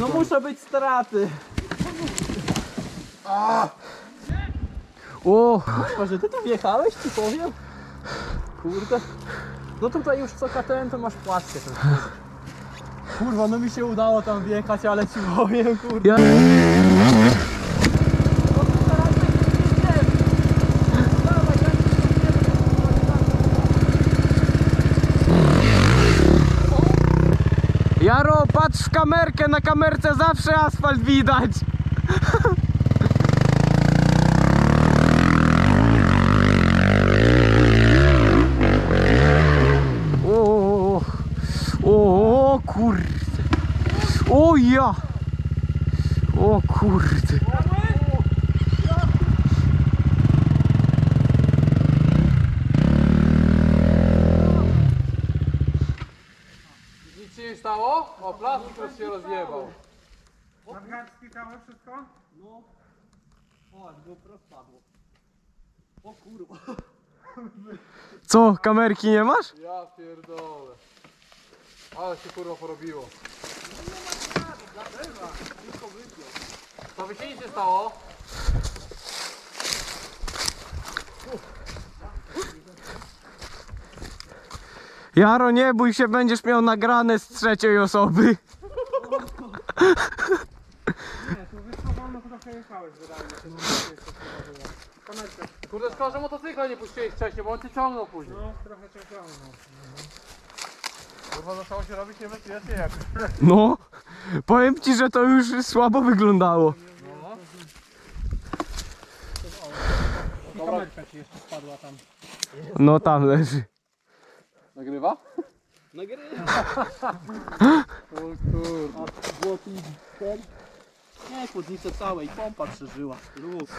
No muszą być straty. O, Może ty tu wjechałeś, ci powiem? Kurde. No tutaj już co KTM to masz płaskie ten. Kurwa, no mi się udało tam wjechać, ale ci powiem, kurde. ja... Jaro, patrz w kamerkę, na kamerce zawsze asfalt widać. O, o, kurde. O ja. O kurde. Nic się nie stało? O, plastik już się rozjebał. Nadgarstki całe wszystko? No. O, aż GoPro spadło. O kurwa. Co, kamerki nie masz? Ja pierdolę. Ale się kurwa porobiło. To by się nic nie stało? Jaro, nie bój się, będziesz miał nagrane z trzeciej osoby. Nie, tu wyszło wolno trochę jechałeś, wydaje mi się. No, to jest to chyba było. Kamerka, Kurde, szkoda, że motocykla nie puściłeś wcześniej, bo on cię ciągnął później. no trochę cię ciągnął. Kurwa, zaczęło się robić niebezpiecznie jak. No, powiem ci, że to już słabo wyglądało. I kamerka ci jeszcze spadła tam. No tam leży. Nagrywa? Nagrywa. O kurde. A błotnik ten? Nie, chłodnicę całej, pompa przeżyła. Luz.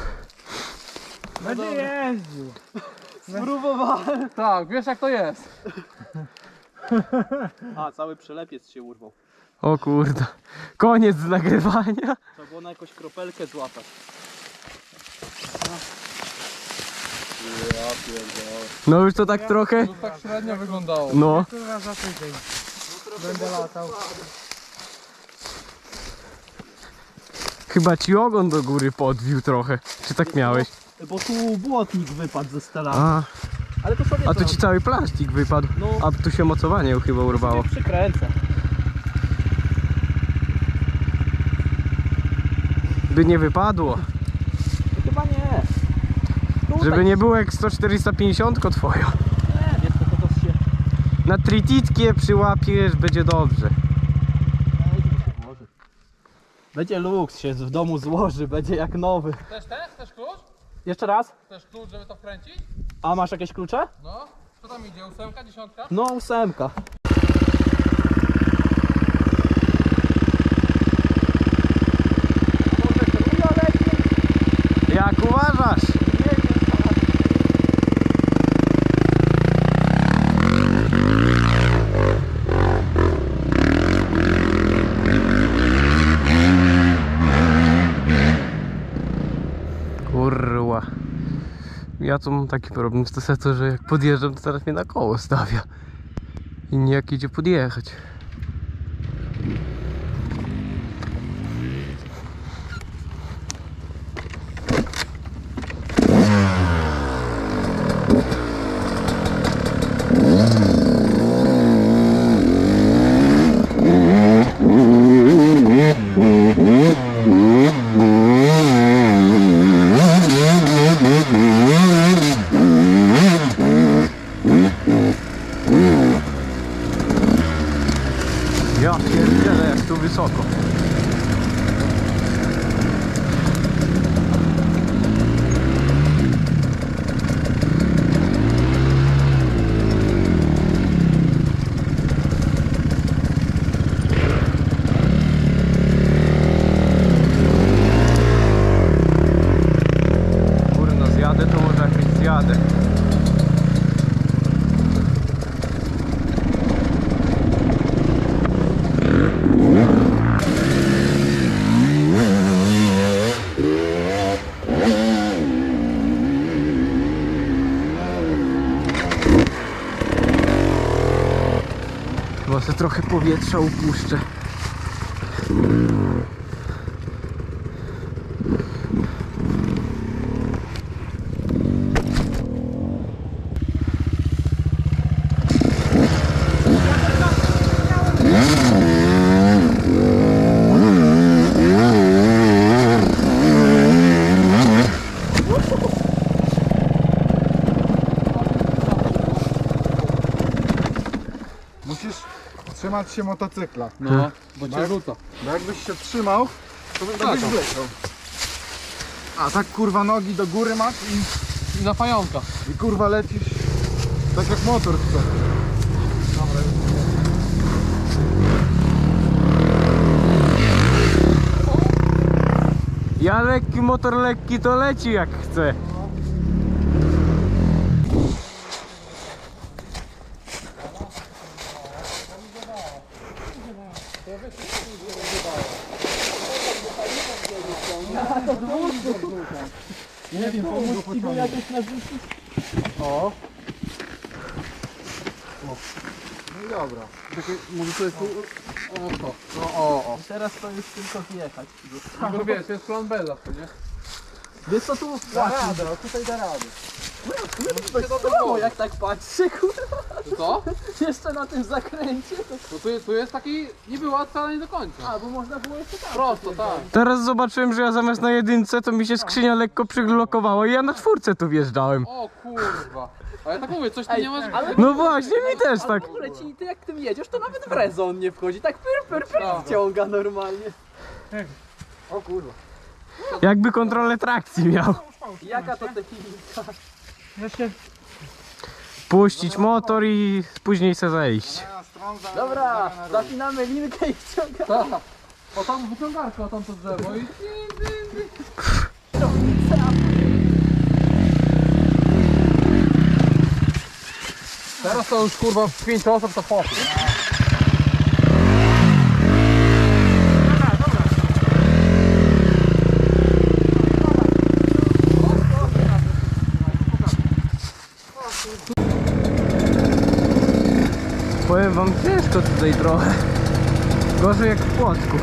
Będzie jeździł. Spróbowałem. Tak, wiesz jak to jest. A, cały przelepiec się urwał. O kurde. Koniec nagrywania. Trzeba było na jakąś kropelkę złapać. Ja pierdolę. No już to tak trochę. To tak średnio wyglądało. No. Kurwa za tydzień. Będę latał. Chyba ci ogon do góry podwił trochę. Czy tak miałeś? Bo tu błotnik wypadł ze stela. A, Ale to sobie a tu to ci cały plastik wypadł. No. A tu się mocowanie chyba urwało. przykręcę. By nie wypadło. Chyba nie. Tutaj Żeby nie było jak 100-450 twoja. Nie, wiesz, to, to, to się... Na trititkie przyłapiesz, będzie dobrze. Będzie luks, się w domu złoży, będzie jak nowy. Też ten? Też klucz? Jeszcze raz? Też klucz, żeby to wkręcić? A masz jakieś klucze? No. Co tam idzie? Ósemka, dziesiątka? No, ósemka. Jak uważasz? Kurwa. Ja tu mam taki problem z to, że jak podjeżdżam, to teraz mnie na koło stawia. I nijak idzie podjechać. Ja pierdzielę, jak tu wysoko. Kurno, zjadę to może jakoś zjadę. Sobie trochę powietrza upuszczę. Musisz trzymać się motocykla. No, bo cię rzuca. Bo jakbyś się trzymał, to byś Tak. wleciał. A tak kurwa nogi do góry masz i, I na pająka. i kurwa lecisz tak jak motor chce. Ja lekki, motor lekki to leci jak chce. Nie wiem, pomóc ci go jakieś narzucić? O. No i dobra. Takie, może to jest tu... O, to. No, o, o. Teraz to już tylko wjechać. Tylko wiesz, jest plan B zawsze, nie? Wiesz co tu Da radę, o tutaj da radę. O, jak tak patrzę, kurwa, co? jeszcze na tym zakręcie, to... No tu jest, tu jest taki niby łatwy, ale nie do końca. A, bo można było jeszcze tam. Prosto, tak. Teraz zobaczyłem, że ja zamiast na jedynce to mi się skrzynia lekko przyblokowała i ja na czwórce tu wjeżdżałem. O kurwa. A ja tak mówię, coś ty Ej, nie masz... ale- No właśnie, mi też Ale tak. w ogóle ci, ty jak tym jedziesz, to nawet w rezon nie wchodzi, tak pyr, pyr, pyr Dobra. ciąga normalnie. O kurwa. Jakby kontrolę trakcji miał. Jaka to technika? Się... Puścić motor i później se zejść. Dobra, zapinamy linkę i wciągamy. O tam wyciągarka, o tam to drzewo i... Teraz to już kurwa w 5 osób to poszło. Powiem wam ciężko tutaj trochę. Gorzej jak w Płocku.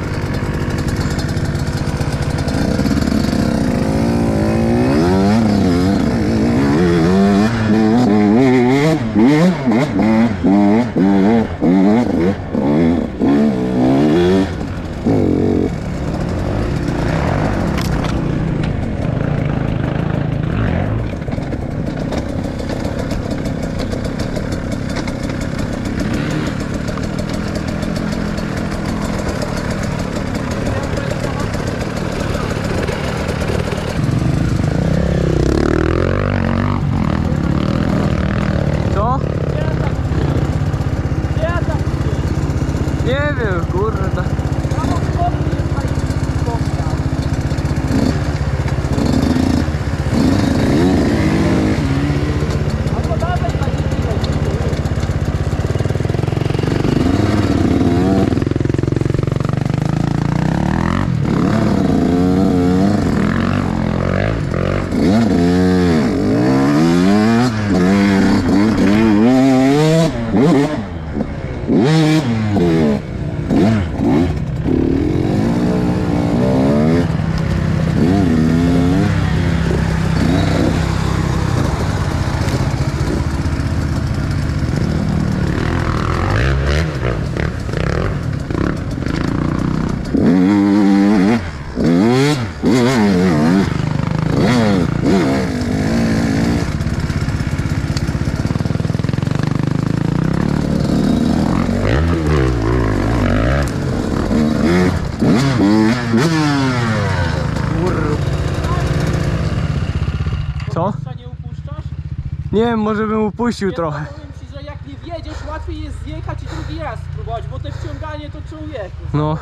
Co? Nie wiem, kurde. Co? nie upuszczasz? Nie wiem, może bym upuścił trochę. Powiem ci, że jak nie łatwiej jest zjechać i drugi raz spróbować, bo te wciąganie to człowieku. No.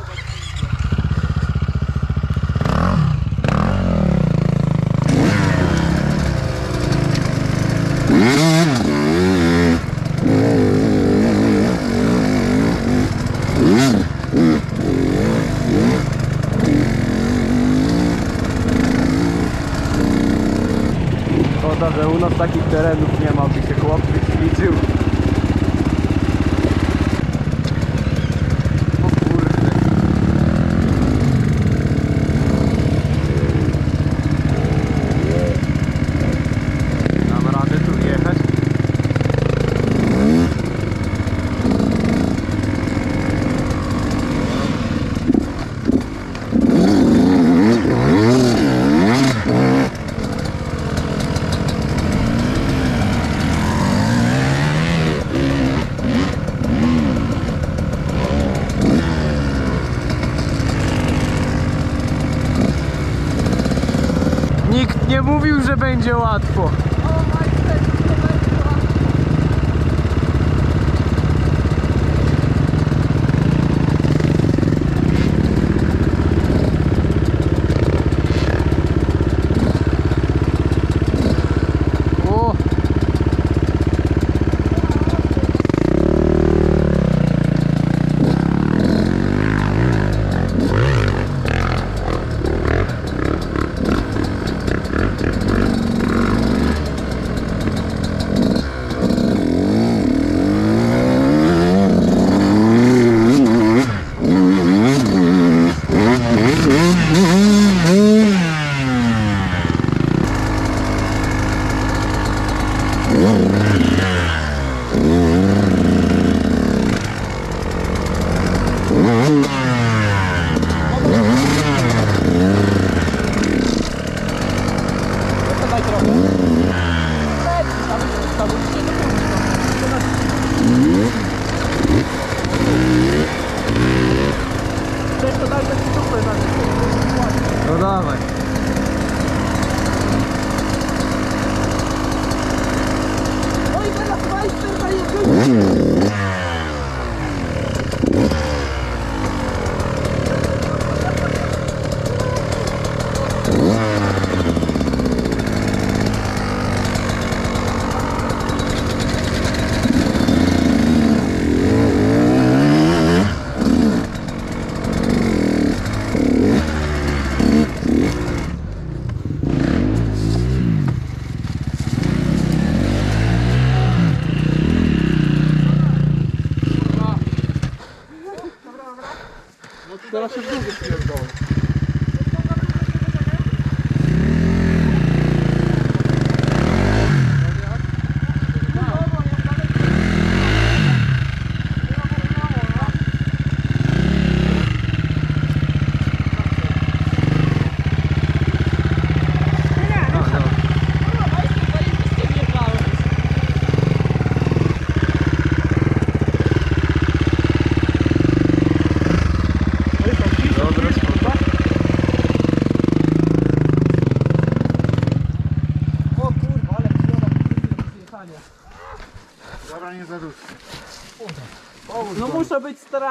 Szkoda, że u nas takich terenów nie ma, by się chłop wyćwiczył. O kurde. Nikt nie mówił, że będzie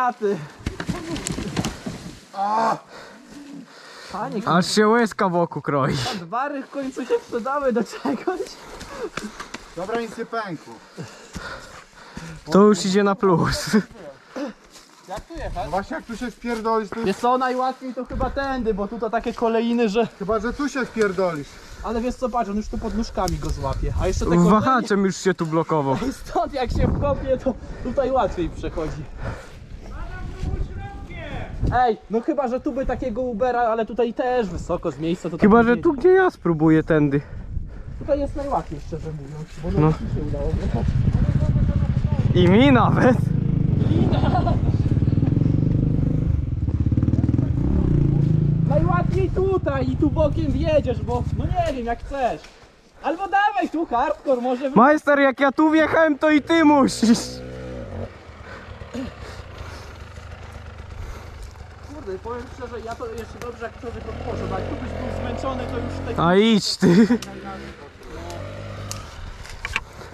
straty. Panie, Aż się łezka wokół kroi. Bary w końcu się przydały do czegoś. Dobra, nic nie pękło. To już idzie na plus. Jak tu jechać? No właśnie jak tu się wpierdolisz, to... Wiesz co, najłatwiej to chyba tędy, bo tutaj takie kolejny, że... Chyba, że tu się wpierdolisz. Ale wiesz co, patrz, on już tu pod nóżkami go złapie. A jeszcze te kolejne... Wahaczem już się tu blokował. I stąd jak się wkopie, to tutaj łatwiej przechodzi. Ej, no chyba, że tu by takiego Ubera, ale tutaj też wysoko z miejsca to tak Chyba, że tu gdzie ja spróbuję tędy. Tutaj jest najłatwiej, szczerze mówiąc, bo no, No. ci się udało wjechać. I mi nawet. Najłatwiej tutaj i tu bokiem wjedziesz, bo no nie wiem, jak chcesz. Albo dawaj tu hardcore, może... wy- Majster, jak ja tu wjechałem, to i ty musisz. Kurde, powiem szczerze, ja to jeszcze dobrze jak człowiek odpoczął, ale tu byś był zmęczony, to już tak... A idź ty.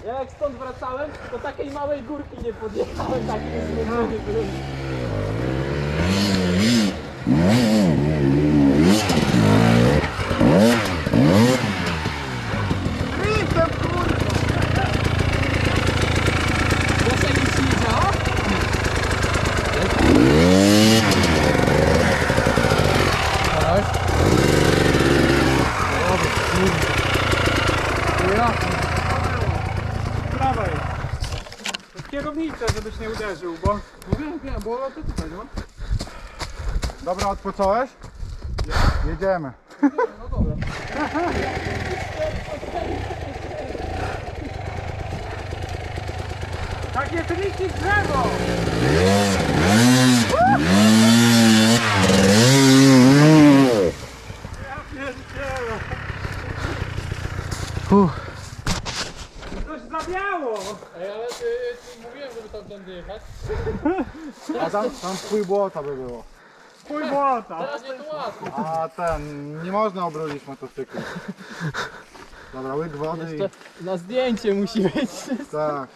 Ja jak stąd wracałem, to takiej małej górki nie podjechałem, tak nie zmęczony byłem. Jacek, nic ci nie działa? Prawej. Kierownicę, żebyś nie uderzył, bo... No wiem, wiem, bo to tutaj, no. Dobra, odpocząłeś? Jedziemy. Takie triki drzewo! Ja pierdzielę. Uff. Coś zawiało! Ej, ale ty, ty mówiłem, żeby tam tędy jechać. A tam, tam twój błota by było. Chuj błota! robota. Teraz nie to łatwo. A ten, nie można obrudzić motocyklu. Dobra, łyk wody Jeszcze na zdjęcie musi być. i tak.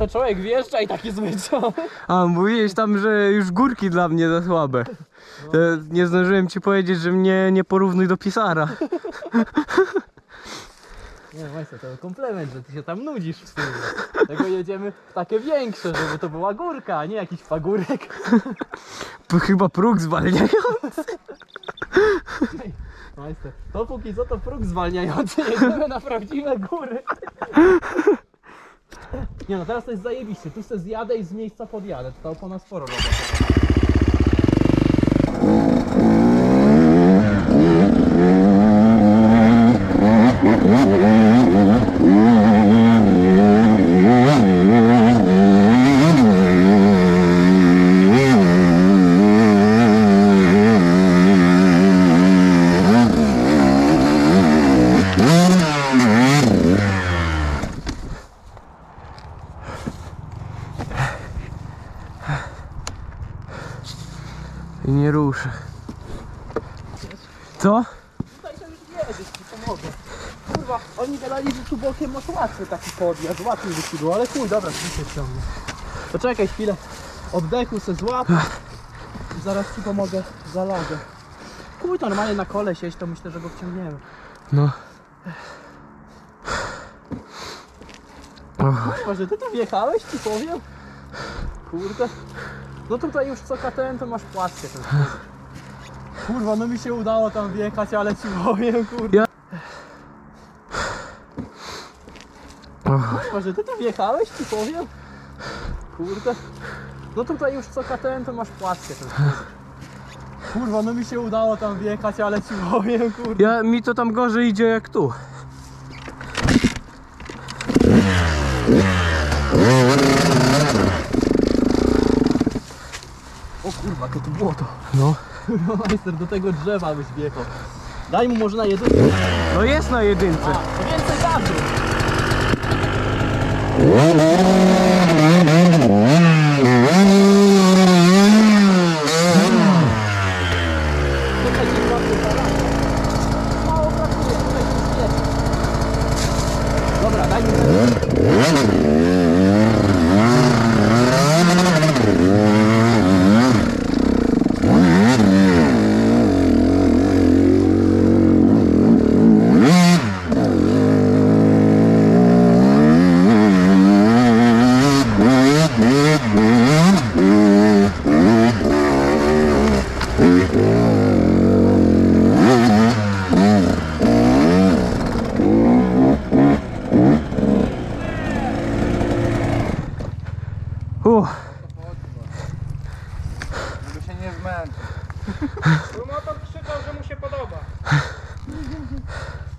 To człowiek wjeżdża i taki zmęczony. A, mówiłeś tam, że już górki dla mnie za słabe. To nie zdążyłem ci powiedzieć, że mnie nie porównuj do pisara. Nie, Majster, to komplement, że ty się tam nudzisz w sumie. Tego jedziemy w takie większe, żeby to była górka, a nie jakiś pagórek. To chyba próg zwalniający. Majster, to póki co to próg zwalniający, jedziemy na prawdziwe góry. Nie no, teraz to jest zajebiście. Tu sobie zjadę i z miejsca podjadę. To ta sporo robi. I nie ruszę. Co? Tutaj to już jedziesz, ci pomogę. Kurwa, oni gadali, że tu bokiem masz łatwy taki podjazd, łatwiej by ci było, ale chuj, dobra, tu się ciągnie. Poczekaj chwilę, oddechu se złap i zaraz ci pomogę za lagę. Chuj, to normalnie na kole sieść, to myślę, że go wciągniemy. No. Och, Kurwa, że ty tu wjechałeś, ci powiem? Kurde. No tutaj już co KTM to masz płaskie. Kurwa, no mi się udało tam wjechać, ale ci powiem, kurde. Ja- och, Kurwa, że ty tu wjechałeś, ci powiem? Kurde. No tutaj już co KTM to masz płaskie. Kurwa, no mi się udało tam wjechać, ale ci powiem, kurde. ja, mi to tam gorzej idzie jak tu. O kurwa, jakie to było to. No. Kurwa, majster, do tego drzewa byś wjechał. Daj mu może na jedynkę. No jest na jedynce. A, to więcej gazu. Tutaj